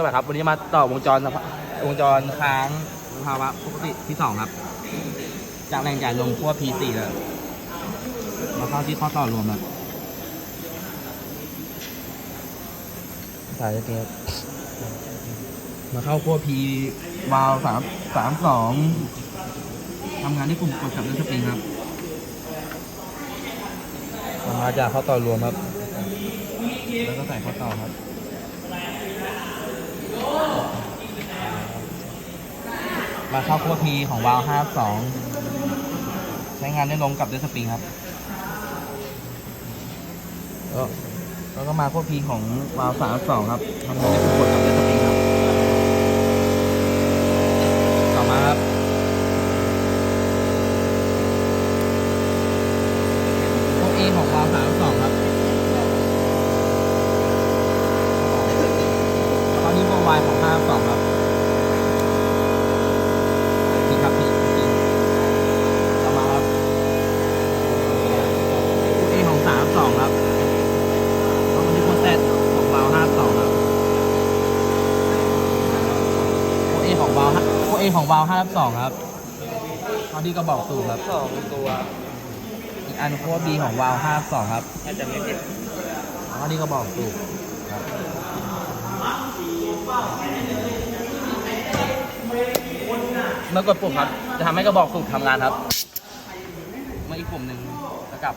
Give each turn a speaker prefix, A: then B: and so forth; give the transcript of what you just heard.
A: สวัสดีครับ วันนี้มาต่อวงจรวงจรค้างภาวะปกติที่สองครับ จากแรงจ่ายลงขั้ว P4 เลยมาเข้าที่ข้อต่อรวมครับถ่ายจะเกบมาเข้าขั้ว P วาลสามสามสองทำงานที่กลุ่มกดกับเรื่องสปริงครับ มาจากข้อต่อรวมครับ แล้วก็ใส่ข้อต่อครับ มาเข้าขั้ว P ของวาล์ว52 ใช้งานได้ลงกับเดสปริงครับแล้วแล้วก็มาขั้ว P ของวาล์ว32 ครับทำงานได้ผูกดกับเดสปริงครับ ต่อมาครับขั้ว A ของวาล์ว32 ครับแล้วก็นี่ขั้ว Y ของ52 ครับ นี่ครับพี่จริงต่อมาครับคู่เอของสามสองครับแล้วก็นี่คู่แซดของวาล์วห้าสองครับคู่เอของวา ล์วคู่เอของวาล์วห้าสองครับเท่าที่ก็บอกสูตรครับ
B: สองตัว
A: อีกอันคู่บีของวาล์วห้าสองครับ
B: ถ้าจะไม่ผิด
A: เท่าที่ก็บอกสูตรครับเมื่อกดปุ่มครับ จะทำให้กระบอกสูบทำงานครับ เมื่ออีกปุ่มหนึ่งแล้วกลับ